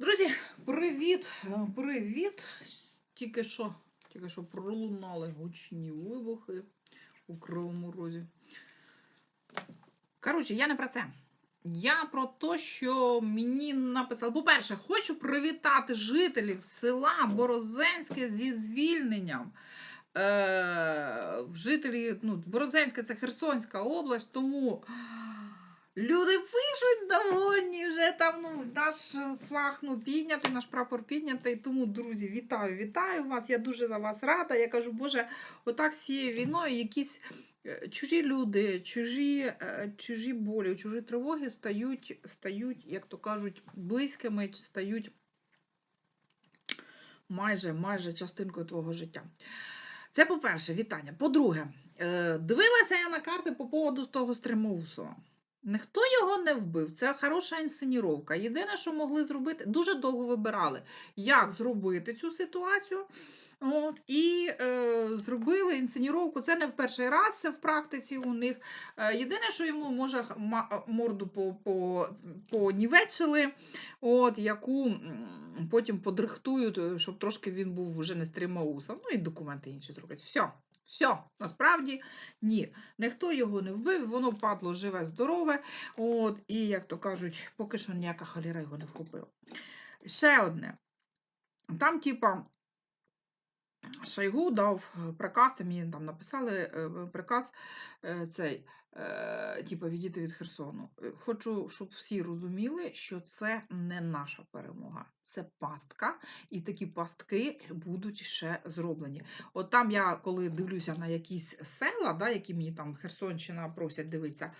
Друзі, привіт! Е, Привіт! Тільки що, тільки що пролунали гучні вибухи у Кривому Розі. Коротше, я не про це. Я про те, що мені написали. По-перше, хочу привітати жителів села Борозенське зі звільненням. Е, жителі, ну, Борозенське це Херсонська область, тому люди пишуть довольні, вже там ну, наш флаг ну, піднятий, наш прапор піднятий. Тому, друзі, вітаю, вітаю вас. Я дуже за вас рада. Я кажу, Боже, отак з цією війною якісь е, чужі люди, чужі, е, чужі болі, чужі тривоги стають, стають, як то кажуть, близькими, стають майже, майже частинкою твого життя. Це по-перше, вітання. По-друге, е, дивилася я на карти по поводу того Стримоусова. Ніхто його не вбив, це хороша інсценіровка. Єдине, що могли зробити, дуже довго вибирали, як зробити цю ситуацію. От, І е, зробили інсценіровку. Це не в перший раз, це в практиці у них. Е, єдине, що йому може ма- морду по, по, понівечили, яку потім подрихтують, е, щоб трошки він був вже не стримаусом. Ну і документи інші зроблять. Все. Все, насправді ні. Ніхто його не вбив, воно падло живе, здорове. От, і, як то кажуть, поки що ніяка халіра його не вхопила. Ще одне. Там, типа, Шойгу дав е, приказ, мені там написали е, приказ е, цей, типа, відійти від Херсону. Хочу, щоб всі розуміли, що це не наша перемога, це пастка, і такі пастки будуть ще зроблені. От там я, коли дивлюся на якісь села, да, які мені там Херсонщина просять дивитися,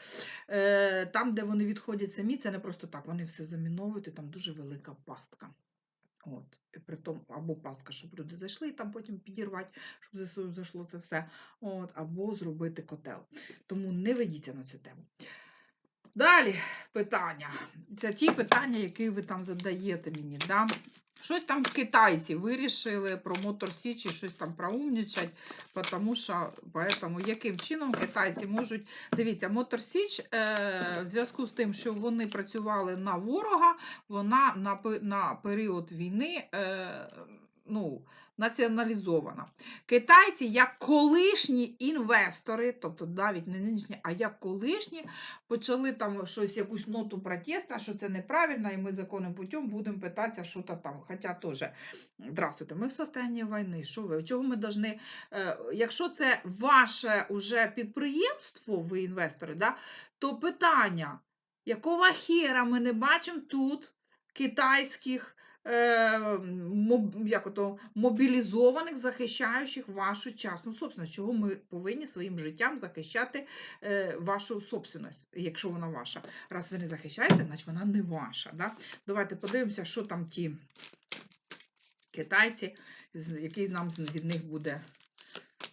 там, де вони відходять самі, це не просто так, вони все заміновують, і там дуже велика пастка. От, при притом, або пастка, щоб люди зайшли і там потім підірвати, щоб ЗСУ зайшло це все. От, або зробити котел. Тому не ведіться на цю тему. Далі питання. Це ті питання, які ви там задаєте мені. Да? Щось там китайці вирішили про Мотор Січі, щось там проумнічать, тому що поэтому, яким чином китайці можуть. Дивіться, Мотор Січ е, в зв'язку з тим, що вони працювали на ворога, вона на, на період війни е, ну, націоналізована. Китайці, як колишні інвестори, тобто навіть не нинішні, а як колишні, почали там щось, якусь ноту протеста, що це неправильно, і ми законним путем будемо питатися, що то там. Хоча теж, здравствуйте, ми в состоянні війни. Що ви? Чого ми должны, е, якщо це ваше уже підприємство, ви інвестори, да, то питання, якого хера ми не бачимо тут китайських як ото, мобілізованих, захищаючих вашу частну собственность. Чого ми повинні своїм життям захищати е, вашу собственность, якщо вона ваша. Раз ви не захищаєте, значить вона не ваша. Да? Давайте подивимося, що там ті китайці, який нам від них буде.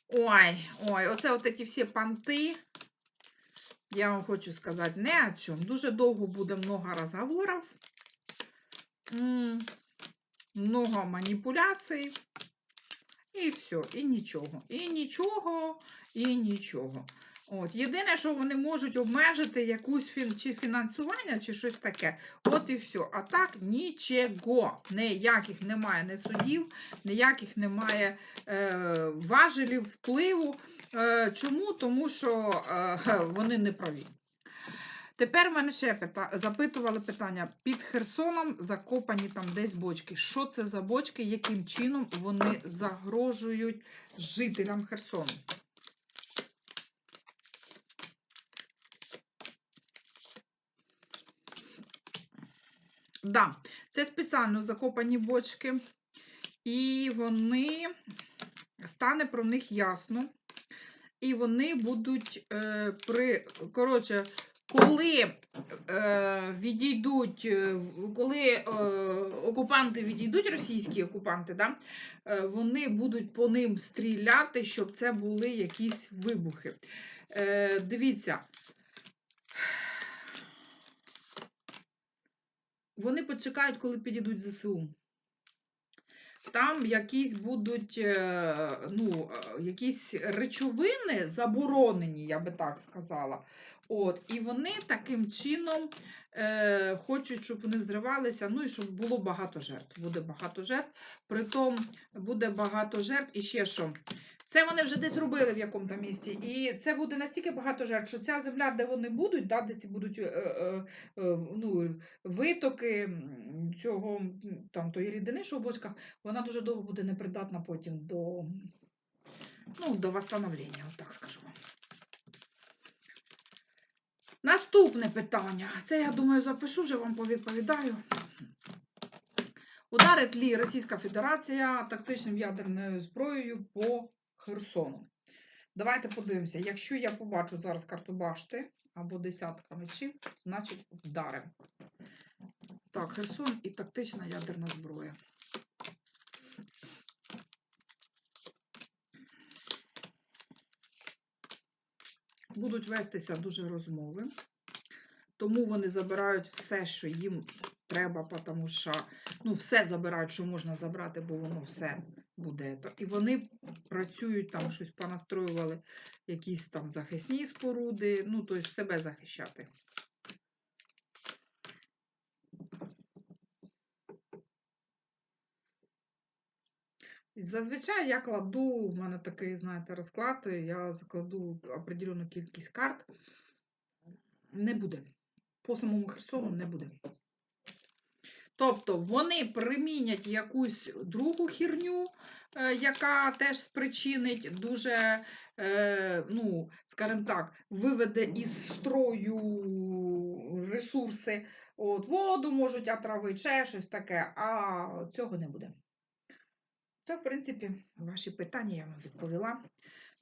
Ой, ой, оце от ці всі панти. Я вам хочу сказати не о чому. Дуже довго буде много розговорів, много маніпуляцій. І все, і нічого. І нічого, і нічого. От. Єдине, що вони можуть обмежити якусь фін... чи фінансування, чи щось таке. От і все. А так нічого. Ніяких немає не судів, ніяких немає е, важелів впливу. Е, чому? Тому що е, вони не праві. Тепер в мене ще пита... запитували питання. Під Херсоном закопані там десь бочки. Що це за бочки, яким чином вони загрожують жителям Херсону? Да, це спеціально закопані бочки, і вони стане про них ясно. І вони будуть е, при. Коротше, коли е, відійдуть, е, коли е, окупанти відійдуть, російські окупанти, да, е, вони будуть по ним стріляти, щоб це були якісь вибухи. Е, дивіться. Вони почекають, коли підійдуть ЗСУ. Там якісь будуть е, ну, е, якісь речовини заборонені, я би так сказала. От, і вони таким чином е, хочуть. щоб вони взривалися, ну і щоб було багато жертв. Буде багато жертв. Притом буде багато жертв і ще що. Це вони вже десь робили в якому там місті. І це буде настільки багато жертв, що ця земля, де вони будуть, да, де ці будуть е, е, е, ну, витоки цього там тої рідини, що в бочках, вона дуже довго буде непридатна потім до, ну, до восстановлення, так скажу вам. Наступне питання. Це, я думаю, запишу, вже вам повідповідаю. Ударить ли Російська Федерація тактичним ядерною зброєю по Херсону? Давайте подивимося. Якщо я побачу зараз карту башти або десятка мечів, значить вдаримо. Так, Херсон і тактична ядерна зброя. Будуть вестися дуже розмови, тому вони забирають все, що їм треба, тому що ну, все забирають, що можна забрати, бо воно все буде. І вони працюють там, щось понастроювали, якісь там захисні споруди, ну, тобто себе захищати. Зазвичай я кладу, у мене такий, знаєте, розклад, я закладу определену кількість карт. Не буде. По самому Херсону не буде. Тобто вони примінять якусь другу хірню, е, яка теж спричинить дуже, е, ну, скажімо так, виведе із строю ресурси. От, воду можуть отравити, ще щось таке, а цього не буде. Це, в принципі, ваші питання, я вам відповіла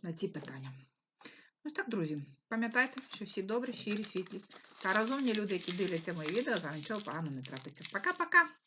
на ці питання. Ось так, друзі, пам'ятайте, що всі добрі, щирі, світлі та розумні люди, які дивляться мої відео, за нічого поганого не трапиться. Пока-пока!